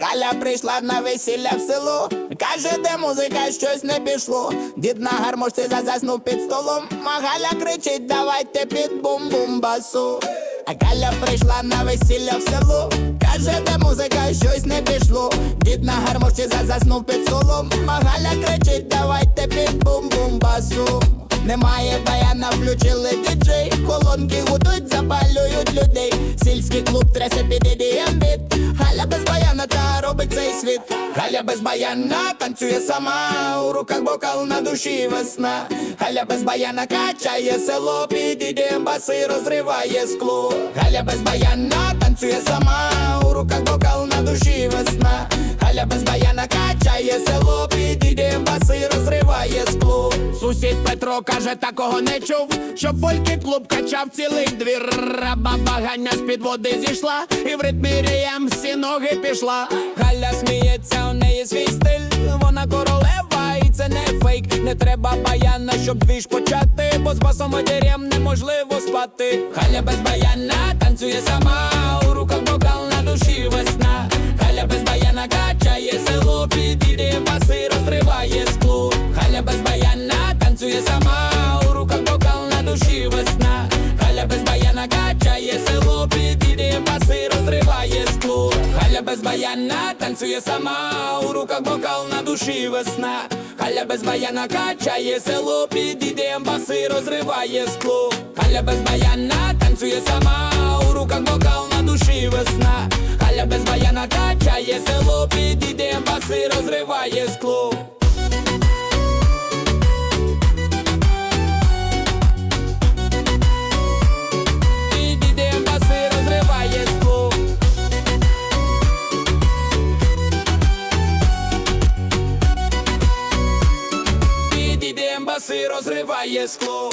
Галя прийшла на весілля в село. Каже, де музика щось не пішло. Дід на гармошці зазаснув під столом. А Галя кричить, давайте під бум-бум басу. А Галя прийшла на весілля в село. Каже, де музика щось не пішло. Дід на гармошці зазаснув під столом. А Галя кричить, давайте під бум-бум басу. Немає баяна, включили діджей Колонки гудуть, запалюють людей Сільський клуб трясе під EDM біт Галя без баяна та робить цей світ. Галя без баяна танцює сама. У руках бокал на душі весна. Галя без баяна качає село Під ідеєм баси розриває скло. Галя без баяна танцює сама. У руках бокал на душі весна Галя без баяна качає село Під баси розриває скло Сусід Петро каже, такого не чув, щоб фольки клуб качав цілий двір. Баба Ганя з-під води зійшла, і в ритмі рієм всі ноги пішла. Галя сміється, у неї свій стиль, вона королева, і це не фейк. Не треба баяна, щоб двіж почати, бо з басом одір'ям неможливо спати. Галя без баяна танцює сама, Галя без баяна танцює сама, у руках бокал на душі весна. халя без баяна качає село, підійде баси, розриває скло. халя без баяна танцює сама, у руках бокал на душі весна. халя без баяна качає село, підійде баси, розриває скло. Підійде розриває скло.